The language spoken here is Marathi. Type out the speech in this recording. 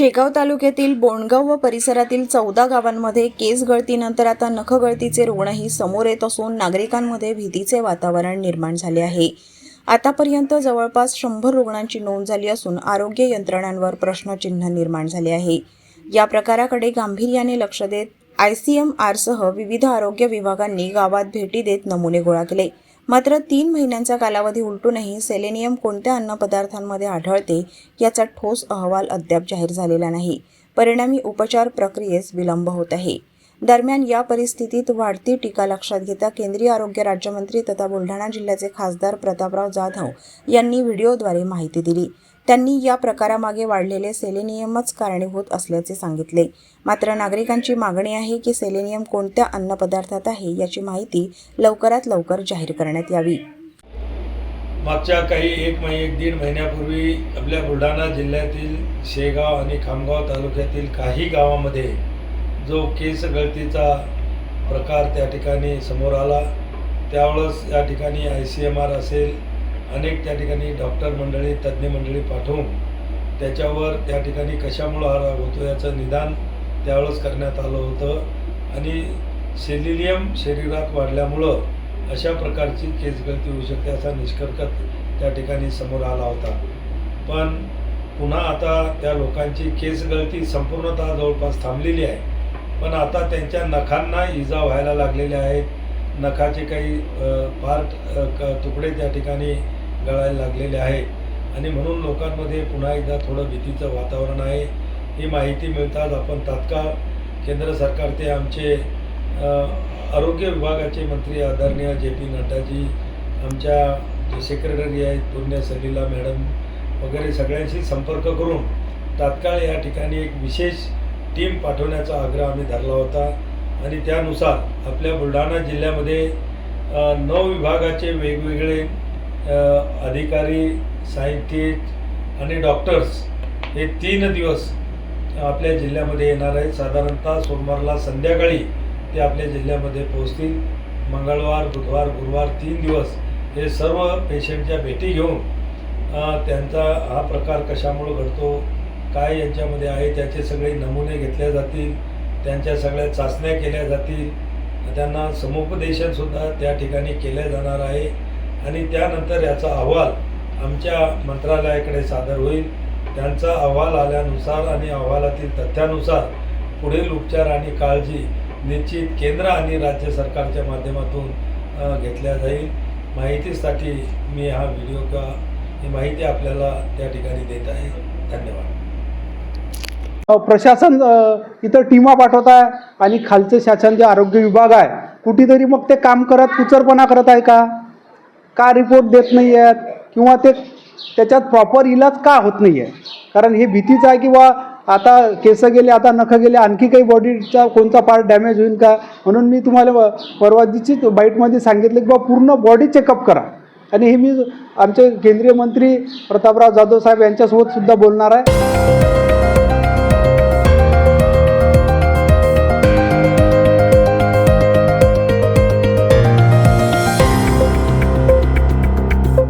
शेगाव तालुक्यातील बोणगाव व परिसरातील चौदा गावांमध्ये केस गळतीनंतर आता नखगळतीचे रुग्णही समोर येत असून नागरिकांमध्ये भीतीचे वातावरण निर्माण झाले आहे. आतापर्यंत जवळपास शंभर रुग्णांची नोंद झाली असून आरोग्य यंत्रणांवर प्रश्नचिन्ह निर्माण झाले आहे. या प्रकाराकडे गांभीर्याने लक्ष देत आय सी एम आरसह विविध आरोग्य विभागांनी गावात भेटी देत नमुने गोळा केले. मात्र तीन महिन्यांचा कालावधी उलटूनही सेलेनियम कोणत्या अन्नपदार्थांमध्ये आढळते याचा ठोस अहवाल अद्याप जाहीर झालेला नाही. परिणामी उपचार प्रक्रियेस विलंब होत आहे. दरम्यान या परिस्थितीत वाढती टीका लक्षात घेता केंद्रीय आरोग्य राज्यमंत्री तथा बुलढाणा जिल्ह्याचे खासदार प्रतापराव जाधव यांनी व्हिडिओद्वारे माहिती दिली. त्यांनी या प्रकारामागे वाढलेले सेलेनियमच कारणीभूत असल्याचे सांगितले. मात्र नागरिकांची मागणी आहे की सेलेनियम कोणत्या अन्नपदार्थात आहे याची माहिती लवकरात लवकर जाहीर करण्यात यावी. मागच्या काही एक महि एक दीड महिन्यापूर्वी आपल्या बुलढाणा जिल्ह्यातील शेगाव आणि खामगाव तालुक्यातील काही गावामध्ये जो केस गळतीचा प्रकार त्या ठिकाणी समोर आला त्यावेळेस या ठिकाणी आय सी एम आर असेल अनेक त्या ठिकाणी डॉक्टर मंडळी तज्ज्ञ मंडळी पाठवून त्याच्यावर त्या ठिकाणी कशामुळं हा राग होतो याचं निदान त्यावेळेस करण्यात आलं होतं. आणि सेलिनियम शरीरात वाढल्यामुळं अशा प्रकारची केस गळती होऊ शकते असा निष्कर्ष त्या ठिकाणी समोर आला होता. पण पुन्हा आता त्या लोकांची केस गळती संपूर्णतः जवळपास थांबलेली आहे. पण आता त्यांच्या नखांना इजा व्हायला लागलेल्या आहेत नखाचे काही पार्ट क तुकडे त्या ठिकाणी गळायला लागलेले आहेत. आणि म्हणून लोकांमध्ये पुन्हा एकदा थोडं भीतीचं वातावरण आहे. ही माहिती मिळताच आपण तात्काळ केंद्र सरकारचे आमचे आरोग्य विभागाचे मंत्री आदरणीय जे पी नड्डाजी आमच्या जे सेक्रेटरी आहेत पुण्य सलीला मॅडम वगैरे सगळ्यांशी संपर्क करून तात्काळ या ठिकाणी एक विशेष टीम पाठवण्याचा आग्रह आम्ही धरला होता आणि त्यानुसार आपल्या बुलढाणा जिल्ह्यामध्ये नऊ विभागाचे वेगवेगळे अधिकारी सायंटिस्ट आणि डॉक्टर्स हे तीन दिवस आपल्या जिल्ह्यामध्ये येणार आहेत. साधारणतः सोमवारला संध्याकाळी ते आपल्या जिल्ह्यामध्ये पोहोचतील. मंगळवार बुधवार गुरुवार तीन दिवस हे सर्व पेशंटच्या भेटी घेऊन त्यांचा हा प्रकार कशामुळं घडतो काय यांच्यामध्ये आहे त्याचे सगळे नमुने घेतले जातील त्यांच्या सगळ्या चाचण्या केल्या जातील. त्यांना समुपदेशनसुद्धा त्या ठिकाणी केल्या जाणार आहे. आणि त्यानंतर याचा अहवाल आमच्या मंत्रालयाकडे सादर होईल. त्यांचा अहवाल आल्यानुसार आणि अहवालातील तथ्यानुसार पुढील उपचार आणि काळजी निश्चित केंद्र आणि राज्य सरकारच्या माध्यमातून घेतल्या जाईल. माहितीसाठी मी हा व्हिडिओ का ही माहिती आपल्याला त्या ठिकाणी देत आहे. धन्यवाद. प्रशासन इथं टीमा पाठवत आहे आणि खालचं शासन जे आरोग्य विभाग आहे कुठेतरी मग ते काम करत कुचरपणा करत आहे का? का रिपोर्ट देत नाही आहेत किंवा ते त्याच्यात प्रॉपर इलाज का होत नाही आहे कारण हे भीतीचं आहे की बा आता केसं गेले आता नख गेले आणखी काही बॉडीचा कोणता पार्ट डॅमेज होईल का? म्हणून मी तुम्हाला व- बाईटमध्ये सांगितलं की बा पूर्ण बॉडी चेकअप करा. आणि हे मी आमचे केंद्रीय मंत्री प्रतापराव जाधव साहेब यांच्यासोबत सुद्धा बोलणार आहे.